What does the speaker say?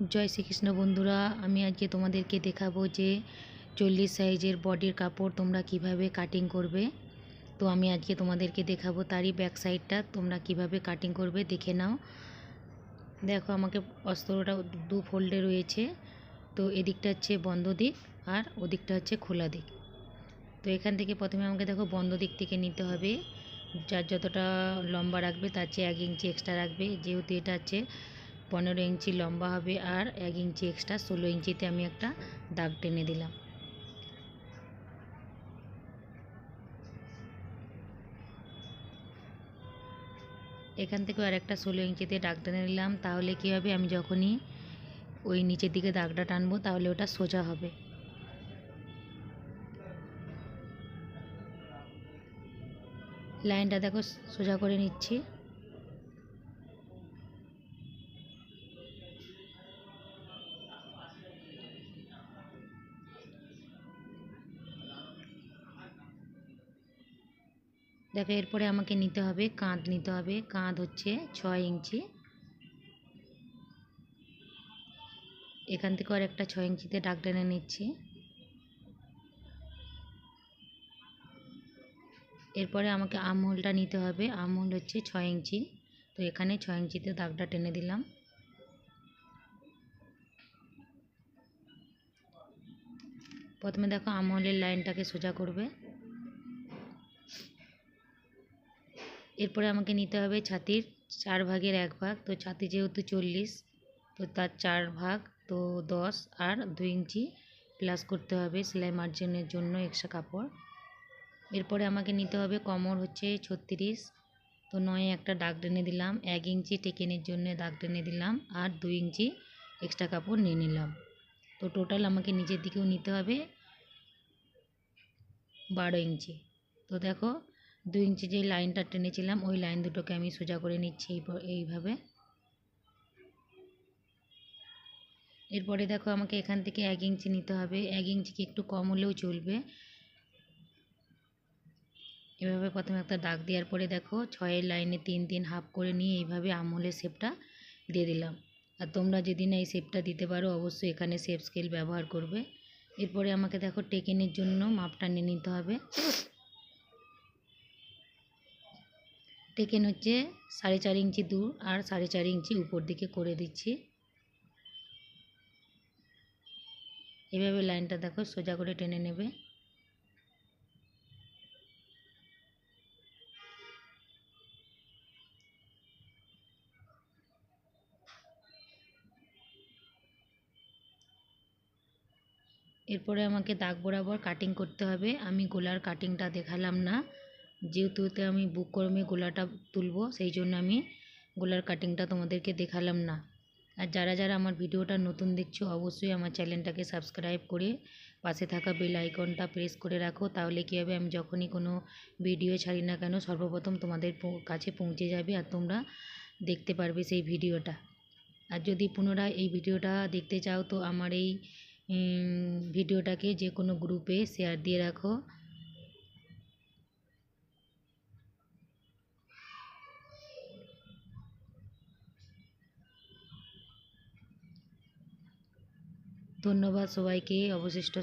জয় শ্রীকৃষ্ণ বন্ধুরা, আমি আজকে তোমাদেরকে দেখাবো যে চল্লিশ সাইজের বডির কাপড় তোমরা কীভাবে কাটিং করবে। তো আমি আজকে তোমাদেরকে দেখাবো তারই ব্যাক সাইডটা তোমরা কীভাবে কাটিং করবে দেখে নাও। দেখো আমাকে অস্ত্রটা দু ফোল্ডে রয়েছে, তো এদিকটা হচ্ছে বন্ধ দিক আর ওদিকটা হচ্ছে খোলা দিক। তো এখান থেকে প্রথমে আমাকে দেখো বন্ধ দিক থেকে নিতে হবে, যার যতটা লম্বা রাখবে তার চেয়ে এক ইঞ্চি এক্সট্রা রাখবে, যেহেতু এটা হচ্ছে পনেরো ইঞ্চি লম্বা হবে আর এক ইঞ্চি এক্সট্রা ষোলো ইঞ্চিতে আমি একটা দাগ টেনে দিলাম। এখান থেকে আর একটা ষোলো ইঞ্চিতে দাগ টেনে নিলাম। তাহলে কী হবে? আমি যখনই ওই নিচের দিকে দাগটা টানবো, তাহলে ওটা সোজা হবে। লাইনটা দেখো, সোজা করে নিচ্ছি। দেখো, এরপরে আমাকে নিতে হবে কাঁধ, নিতে হবে। কাঁধ হচ্ছে ছয় ইঞ্চি। এখান থেকে আর একটা ছয় ইঞ্চিতে দাগ টেনে নিচ্ছি। এরপরে আমাকে আমহোলটা নিতে হবে। আমহোল হচ্ছে ছয় ইঞ্চি। তো এখানে ছয় ইঞ্চিতে দাগটা টেনে দিলাম। প্রথমে দেখো আমহোলের লাইনটাকে সোজা করবে। এরপরে আমাকে নিতে হবে ছাতির চার ভাগের এক ভাগ। তো ছাতি যেহেতু চল্লিশ, তো তার চার ভাগ, তো দশ আর দুই ইঞ্চি প্লাস করতে হবে সেলাই মার্জিনের জন্য এক্সট্রা কাপড়। এরপরে আমাকে নিতে হবে কমর হচ্ছে ছত্রিশ, তো নয় একটা দাগ টেনে দিলাম, এক ইঞ্চি টেকেনের জন্য দাগ টেনে দিলাম আর দুই ইঞ্চি এক্সট্রা কাপড় নিয়ে নিলাম। তো টোটাল আমাকে নিচের দিকেও নিতে হবে বারো ইঞ্চি। তো দেখো দুই ইঞ্চি যে লাইনটা টেনেছিলাম, ওই লাইন দুটোকে আমি সোজা করে নিচ্ছি এইভাবে। এরপরে দেখো আমাকে এখান থেকে এক ইঞ্চি নিতে হবে। এক ইঞ্চি কি একটু কম হলেও চলবে। এভাবে প্রথমে একটা দাগ দেওয়ার পরে দেখো ছয়ের লাইনে তিন তিন হাফ করে নিয়ে এইভাবে আমলের শেপটা দিয়ে দিলাম। আর তোমরা যদি না এই শেপটা দিতে পারো অবশ্যই এখানে শেপ স্কেল ব্যবহার করবে। এরপরে আমাকে দেখো টেকেনের জন্য মাপটা নিয়ে নিতে হবে। টেকেন হচ্ছে সাড়ে চার ইঞ্চি দূর আর সাড়ে চার ইঞ্চি উপর দিকে করে দিচ্ছি। এভাবে লাইনটা দেখো, সোজা করে টেনে নেবে। এরপরে আমাকে দাগ বরাবর কাটিং করতে হবে। আমি গোলার কাটিংটা দেখালাম না। যেহেতু আমি বুক করমে গোলাটা তুলবো, সেই জন্য আমি গোলার কাটিংটা তোমাদেরকে দেখালাম না। আর যারা যারা আমার ভিডিওটা নতুন দেখছ, অবশ্যই আমার চ্যানেলটাকে সাবস্ক্রাইব করে পাশে থাকা বেল আইকনটা প্রেস করে রাখো, তাহলে কী হবে, আমি যখনই কোনো ভিডিও ছাড়ি না কেন, সর্বপ্রথম তোমাদের কাছে পৌঁছে যাবে আর তোমরা দেখতে পারবে সেই ভিডিওটা। আর যদি পুনরায় এই ভিডিওটা দেখতে চাও, তো আমার এই ভিডিওটাকে যে কোনো গ্রুপে শেয়ার দিয়ে রাখো। ধন্যবাদ সবাইকে অবশিষ্ট